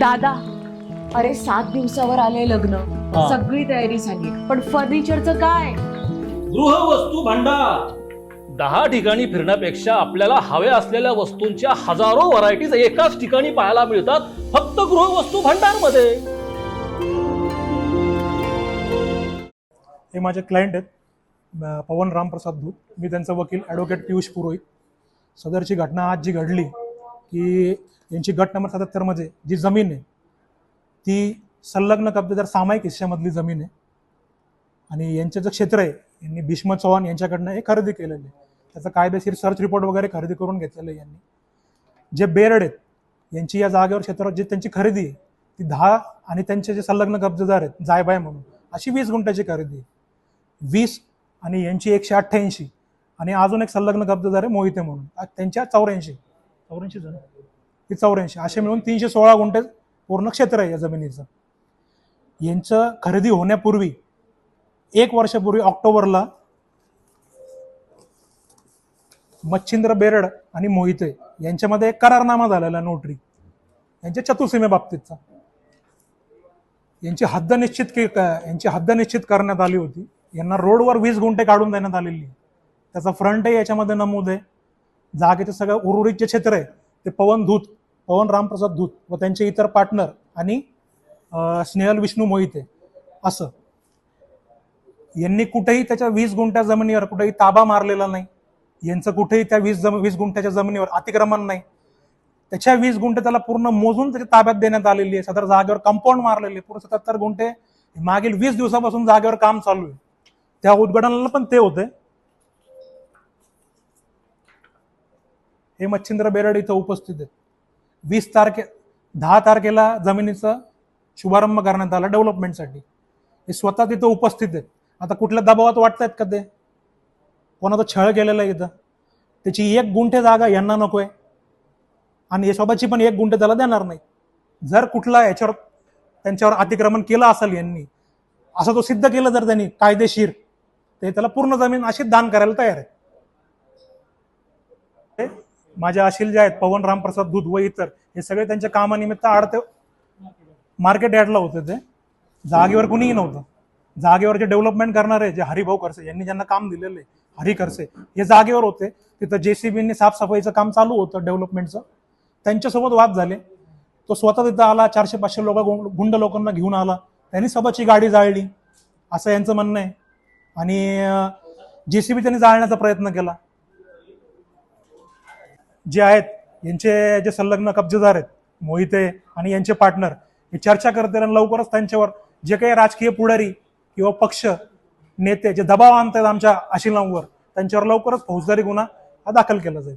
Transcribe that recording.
दादा अरे सात दिवसावर आले लग्न. हा. सगळी तयारी झाली. पण फर्निचरचं काय? गृहवस्तू भांडार. दहा ठिकाणी फिरण्यापेक्षा आपल्याला हव्या असलेल्या वस्तूंच्या हजारो व्हरायटीज एकाच ठिकाणी पाहायला मिळतात फक्त गृहवस्तू भांडारमध्ये हे माझे क्लायंट आहेत. पवन रामप्रसाद धूत. मी त्यांचा वकील ॲडव्होकेट पियुष पुरोहित. सदरची घटना आज जी घडली की यांची गट नंबर सत्याहत्तरमध्ये जी जमीन आहे ती संलग्न कब्जेदार सामायिक हिस्स्यामधली जमीन आहे. आणि यांचं जे क्षेत्र आहे यांनी भीष्म चव्हाण यांच्याकडनं हे खरेदी केलेलं आहे. त्याचा कायदेशीर सर्च रिपोर्ट वगैरे खरेदी करून घेतलेलं आहे यांनी. जे बेरड आहेत यांची या जागेवर क्षेत्रावर जी त्यांची खरेदी आहे ती दहा आणि त्यांचे जे संलग्न कब्जेदार आहेत जायबाय म्हणून अशी वीस गुंठ्याची खरेदी आहे. वीस आणि यांची एकशे अठ्ठ्याऐंशी आणि अजून एक संलग्न कब्जेदार आहे मोहिते म्हणून. त्यांच्या चौऱ्याऐंशी. चौऱ्याऐंशी जण. हे चौऱ्याऐंशी. असे मिळून तीनशे सोळा गुंठे पूर्ण क्षेत्र आहे या जमिनीचं. यांचं खरेदी होण्यापूर्वी एक वर्षापूर्वी ऑक्टोबरला मच्छिंद्र बेरड आणि मोहिते यांच्यामध्ये एक करारनामा झालेला नोटरी. यांच्या चतुर्सीमेबाबतीतचा यांची हद्द निश्चित के यांची हद्द निश्चित करण्यात आली होती. यांना रोडवर वीस गुंठे काढून देण्यात आलेली त्याचा फ्रंटही याच्यामध्ये नमूद आहे. जागेचं सगळं उर्वरित जे क्षेत्र आहे ते पवन धूत पवन रामप्रसाद धूत व त्यांचे इतर पार्टनर आणि स्नेहल विष्णू मोहिते असं. यांनी कुठेही त्याच्या वीस गुंठ्या जमिनीवर कुठेही ताबा मारलेला नाही. यांचं कुठेही त्या वीस जम वीस गुंठ्याच्या जमिनीवर अतिक्रमण नाही. त्याच्या वीस गुंठे त्याला पूर्ण मोजून त्याच्या ताब्यात देण्यात आलेली आहे. सदर जागेवर कंपाऊंड मारलेली आहे. पूर्ण सत्याहत्तर गुंठे. मागील वीस दिवसापासून जागेवर काम चालू आहे. त्या उद्घाटनाला पण ते होते. हे मच्छिंद्र बेरड इथं उपस्थित आहेत. वीस तारखे दहा तारखेला जमिनीचा शुभारंभ करण्यात आला डेव्हलपमेंटसाठी हे स्वतः तिथं उपस्थित आहेत. आता कुठल्या दबावात वाटतायत का ते? कोणाचा छळ केलेला आहे इथं? त्याची एक गुंठे जागा यांना नको आहे आणि हे स्वतःची पण एक गुंठे त्याला देणार नाही. जर कुठला याच्यावर त्यांच्यावर अतिक्रमण केलं असेल यांनी असं तो सिद्ध केलं जर त्यांनी कायदेशीर ते त्याला पूर्ण जमीन अशीच दान करायला तयार आहे. माझ्या अशील जे आहेत पवन रामप्रसाद दूध व इतर हे सगळे त्यांच्या कामानिमित्त आडते. मार्केट यार्डला होते ते. जागेवर कुणीही नव्हतं. जागेवर जे डेव्हलपमेंट करणारे जे हरिभाऊ करसे यांनी ज्यांना काम दिलेलं आहे हरी करसे हे जागेवर होते. तिथं जेसीबींनी साफसफाईचं काम चालू होतं डेव्हलपमेंटचं त्यांच्यासोबत वाद झाले. तो स्वतः तिथं आला चारशे पाचशे लोक गुंड लोकांना घेऊन आला. त्यांनी स्वतःची गाडी जाळली. असं यांचं म्हणणं आहे. आणि जेसीबी त्यांनी जाळण्याचा प्रयत्न केला. जे आहेत यांचे जे संलग्न कब्जेदार आहेत मोहिते आणि यांचे पार्टनर हे चर्चा करतील आणि लवकरच त्यांच्यावर जे काही राजकीय पुढारी किंवा पक्ष नेते जे दबाव आणतात आमच्या आशिलांवर त्यांच्यावर लवकरच फौजदारी गुन्हा हा दाखल केला जाईल.